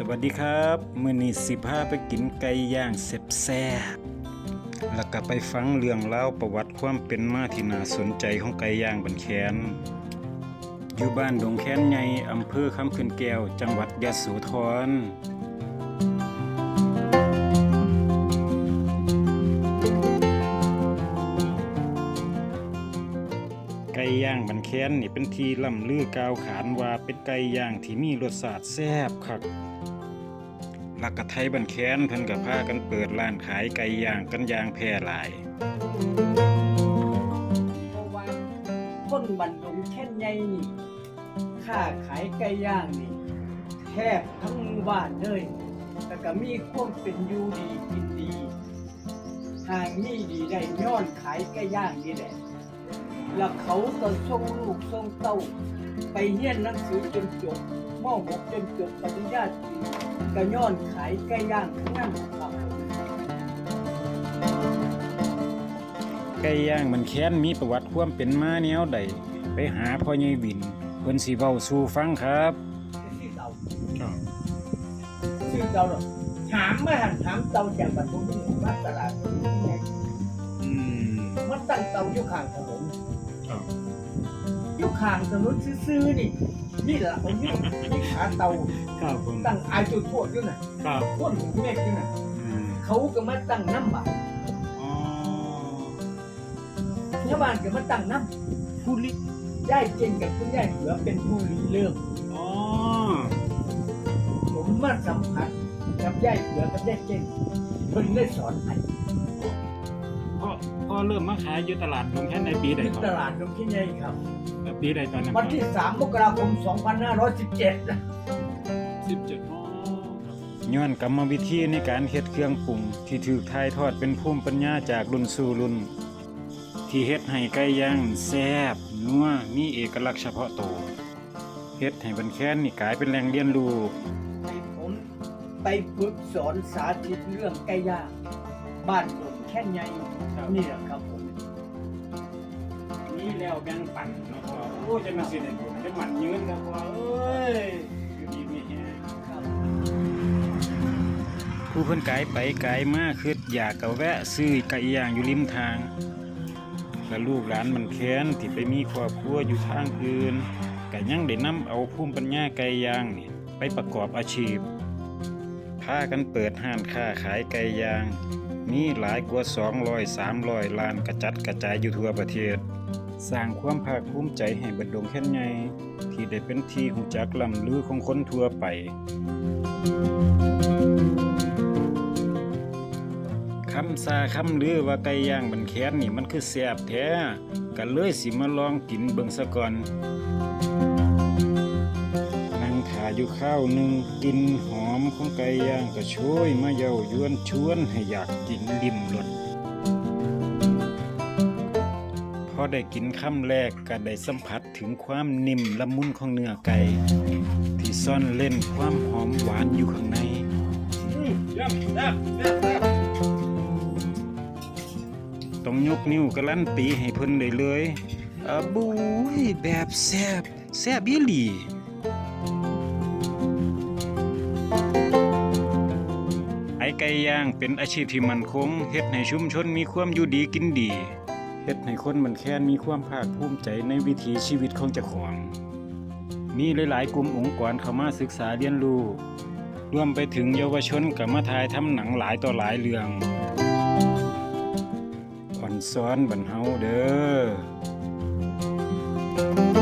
สวัสดีครับมื้อนี้สิพาไปกินไก่ย่างแซ่บๆแล้วก็ไปฟังเรื่องเล่าประวัติความเป็นมาที่น่าสนใจของไก่ย่างบันแคนอยู่บ้านดงแคนใหญ่อำเภอคำขึ้นแก้ว จังหวัดยะโสธรไก่ย่างบันแคนนี่เป็นทีล่ำลือกาวขานว่าเป็นไก่ย่างที่มีรสชาติแซ่บคัก ลักกะไทยบันแค้นเพิ่นก็พากันเปิดร้านขายไก่ย่างกันอย่างแพร่หลายเพราะว่าคนบันดงแค่นใหญ่นี่ค้าขายไก่ย่างนี่แทบทั้งหมู่บ้านเลยแต่ก็มีความเป็นอยู่ดีกินดีหางมีดีได้ย้อนขายไก่ย่างนี่แหละแล้วเขาก็ส่งลูกส่งเต้า ไปเรียนหนังสือจนจบม .6 จนจบปริญญาตรีก็ย้อนขายไก่ย่างทั้งนั้นครับไก่ย่างบันแคนมีประวัติความเป็นมาแนวใดไปหาพ่อใหญ่วินเพิ่นสิเว้าสู่ฟังครับชื่อเตาชื่อเตาหรอถามมาหันถามเตาจากบรรทุกมาตลาดนี่ไงอืมมันตั้งเตาอยู่ข้างถนนครับอยู่ ข้างถนนซื่อๆนี่นี่แหละผมนี่นี่ขาเตาครับผมตั้งอายจุดทั่วอยู่น่ะครับพ่นหมูเมฆอยู่น่ะอืมเขาก็มาตั้งน้ำบาดอ๋อชาวบ้านก็มาตั้งน้ำผู้ลิย่ายเจงกับคุณย่ายเหลือเป็นผู้ริเริ่ม อ๋อผมมาสัมผัสกับย่ายเหลือกับย่ายเจงเพิ่นได้สอนให้พ่อพ่อเริ่มมาขายอยู่ตลาดดงแคนในปีใดที่ครับตลาดนมขี้ใหญ่ครับ ปีใดตอนนั้นวันที่ 3 มกราคม 2517นะ17อ๋อย้อนกรรมวิธีในการเฮ็ดเครื่องปรุงที่ถูกถ่ายทอดเป็นภูมิปัญญาจากรุ่นสู่รุ่น ที่เฮ็ดให้ไก่ย่างแซ่บนัวมีเอกลักษณ์เฉพาะตัวเฮ็ดให้บันแค้นนี่กลายเป็นแหล่งเรียนรู้ ให้ผมไปฝึกสอนสาธิตเรื่องไก่ย่างบ้านผมแค่ใหญ่นี่แหละครับผม ก้วแบ่งปันเนาะพ่อโอ้จะมาสิได้ผลจะมันยืนแล้วพ่อเอ้ยอยู่ดีมีแฮงผู้เพิ่นไกลไปไกลมาคืออยากกะแวะซื้อไก่ย่างอยู่ริมทาง และลูกหลานมันแค้นที่ไปมีครอบครัวอยู่ทางอื่นก็ยังได้นำเอาภูมิปัญญาไก่ย่างนี่ไปประกอบอาชีพพากันเปิดห้านค้าขายไก่ย่างมีหลายกว่า200 300ล้านกระจัดกระจายอยู่ทั่วประเทศ สร้างความภาคภูมิใจให้บัดดงแค่นใหญ่ที่ได้เป็นที่หูจักลำลือของคนทั่วไป คำซาคำลือว่าไก่ย่างบันแคนนี่มันคือแซ่บแท้ก็เลยสิมาลองกินเบิงซะก่อนนั่งขาอยู่ข้าวหนึ่งกินหอมของไก่ย่างก็ช่วยมาเย้ายวนชวนให้อยากกินริมรส ได้กินคำแรกก็ได้สัมผัสถึงความนิ่มละมุนของเนื้อไก่ ที่ซ่อนเล่นความหอมหวานอยู่ข้างในต้องยกนิ้วกระลั่นตีให้เพิ่นได้เลยอะบุ้ยแบบแซบแซบอีหลีไอไก่ย่างเป็นอาชีพที่มั่นคงเฮ็ดให้ชุมชนมีความอยู่ดีกินดี เฮ็ดให้คนมันแค้นมีความภาคภูมิใจในวิถีชีวิตของเจ้าของ มีหลายๆกลุ่มองค์กรเข้ามาศึกษาเรียนรู้รวมไปถึงเยาวชนกับมาทายทำหนังหลายต่อหลายเรื่องอ่อนซ้อนบันเฮาเด้อ